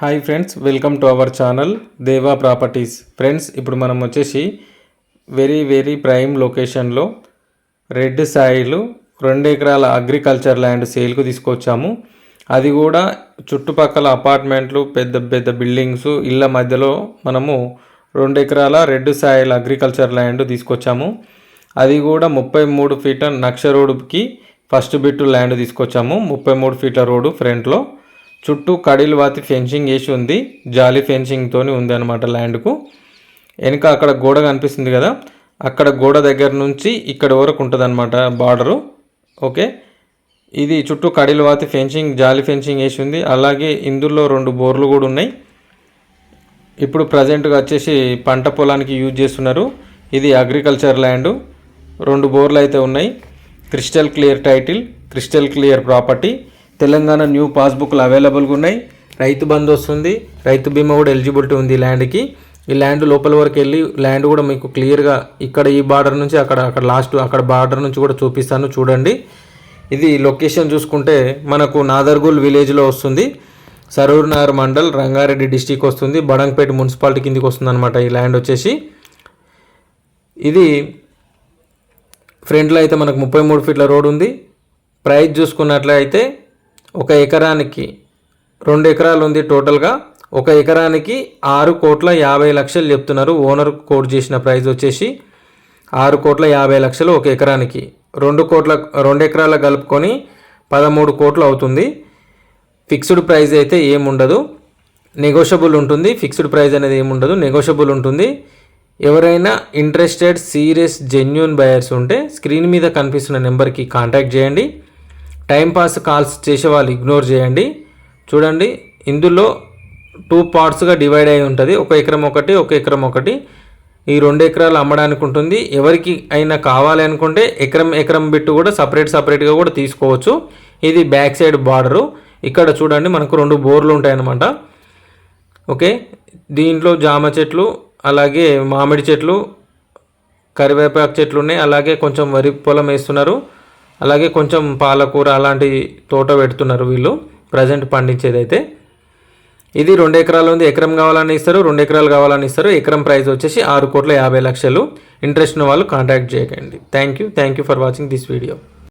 Hi friends welcome to our channel Deva properties. Friends ఇప్పుడు మనం వచ్చేసి వెరీ వెరీ ప్రైమ్ లొకేషన్లో రెడ్ సాయిలు రెండు ఎకరాల అగ్రికల్చర్ ల్యాండ్ సేల్కు తీసుకొచ్చాము. అది కూడా చుట్టుపక్కల అపార్ట్మెంట్లు పెద్ద పెద్ద బిల్డింగ్స్ ఇళ్ళ మధ్యలో మనము రెండు ఎకరాల రెడ్ సాయిల్ అగ్రికల్చర్ ల్యాండ్ తీసుకొచ్చాము. అది కూడా ముప్పై మూడు ఫీట నక్ష రోడ్డుకి ఫస్ట్ బిట్టు ల్యాండ్ తీసుకొచ్చాము. ముప్పై మూడు ఫీట్ల రోడ్డు ఫ్రంట్లో. చుట్టూ కడీలు వాతి ఫెన్సింగ్ వేసి ఉంది జాలి ఫెన్సింగ్తోని ఉంది అనమాట ల్యాండ్కు వెనుక అక్కడ గోడ కనిపిస్తుంది కదా అక్కడ గోడ దగ్గర నుంచి ఇక్కడ వరకు ఉంటుంది అనమాట బార్డరు. ఓకే? ఇది చుట్టూ కడీలు వాతి ఫెన్సింగ్ జాలి ఫెన్సింగ్ వేసి ఉంది. అలాగే ఇందులో రెండు బోర్లు కూడా ఉన్నాయి. ఇప్పుడు ప్రజెంట్గా వచ్చేసి పంట పొలానికి యూజ్ చేస్తున్నారు. ఇది అగ్రికల్చర్ ల్యాండ్ రెండు బోర్లు అయితే ఉన్నాయి. Crystal clear title crystal clear property Telangana new పాస్బుక్లు అవైలబుల్గా ఉన్నాయి. రైతు బంధు వస్తుంది. రైతు బీమా కూడా ఎలిజిబిలిటీ ఉంది ఈ ల్యాండ్కి. ఈ ల్యాండ్ లోపల వరకు వెళ్ళి ల్యాండ్ కూడా మీకు క్లియర్గా ఇక్కడ ఈ బార్డర్ నుంచి అక్కడ అక్కడ లాస్ట్ అక్కడ బార్డర్ నుంచి కూడా చూపిస్తాను చూడండి. ఇది లొకేషన్ చూసుకుంటే మనకు నాదర్గుల్ విలేజ్లో వస్తుంది. సరూర్నగర్ మండల్ రంగారెడ్డి డిస్టిక్ వస్తుంది. బడంగపేట మున్సిపాలిటీ కిందికి వస్తుంది అనమాట ఈ ల్యాండ్ వచ్చేసి. ఇది ఫ్రంట్లో అయితే మనకు ముప్పై మూడు ఫీట్ల రోడ్ ఉంది. ప్రైస్ చూసుకున్నట్లయితే ఒక ఎకరానికి రెండు ఎకరాలు ఉంది టోటల్గా. ఒక ఎకరానికి ఆరు కోట్ల యాభై లక్షలు చెప్తున్నారు. ఓనర్ కోట్ చేసిన ప్రైస్ వచ్చేసి ఆరు కోట్ల యాభై లక్షలు ఒక ఎకరానికి. రెండు కోట్ల రెండు ఎకరాల కలుపుకొని పదమూడు కోట్లు అవుతుంది. ఫిక్స్డ్ ప్రైస్ అయితే ఏముండదు నెగోషియబుల్ ఉంటుంది. ఫిక్స్డ్ ప్రైస్ అనేది ఏముండదు నెగోషియబుల్ ఉంటుంది. ఎవరైనా ఇంట్రెస్టెడ్ సీరియస్ జెన్యున్ బయర్స్ ఉంటే స్క్రీన్ మీద కనిపిస్తున్న నెంబర్కి కాంటాక్ట్ చేయండి. టైంపాస్ కాల్స్ చేసే వాళ్ళు ఇగ్నోర్ చేయండి. చూడండి ఇందులో టూ పార్ట్స్గా డివైడ్ అయి ఉంటుంది. ఒక ఎకరం ఒకటి ఒక ఎకరం ఒకటి. ఈ రెండు ఎకరాలు అమ్మడానికి ఉంటుంది. ఎవరికి అయినా కావాలి అనుకుంటే ఎకరం ఎకరం బిట్టు కూడా సపరేట్ సపరేట్గా కూడా తీసుకోవచ్చు. ఇది బ్యాక్ సైడ్ బార్డరు. ఇక్కడ చూడండి మనకు రెండు బోర్లు ఉంటాయన్నమాట. ఓకే దీంట్లో జామ చెట్లు అలాగే మామిడి చెట్లు కరివేపాకు చెట్లు ఉన్నాయి. అలాగే కొంచెం వరి పొలం వేస్తున్నారు. అలాగే కొంచెం పాలకూర అలాంటి తోట పెడుతున్నారు వీళ్ళు. ప్రజెంట్ పండించేదైతే ఇది రెండు ఎకరాలు ఉంది. ఎకరం కావాలని ఇస్తారు రెండు ఎకరాలు కావాలని ఇస్తారు. ఎకరం ప్రైస్ వచ్చేసి ఆరు కోట్ల యాభై లక్షలు. ఇంట్రెస్ట్ ఉన్న వాళ్ళు కాంటాక్ట్ చేయకండి. Thank you thank you for watching this video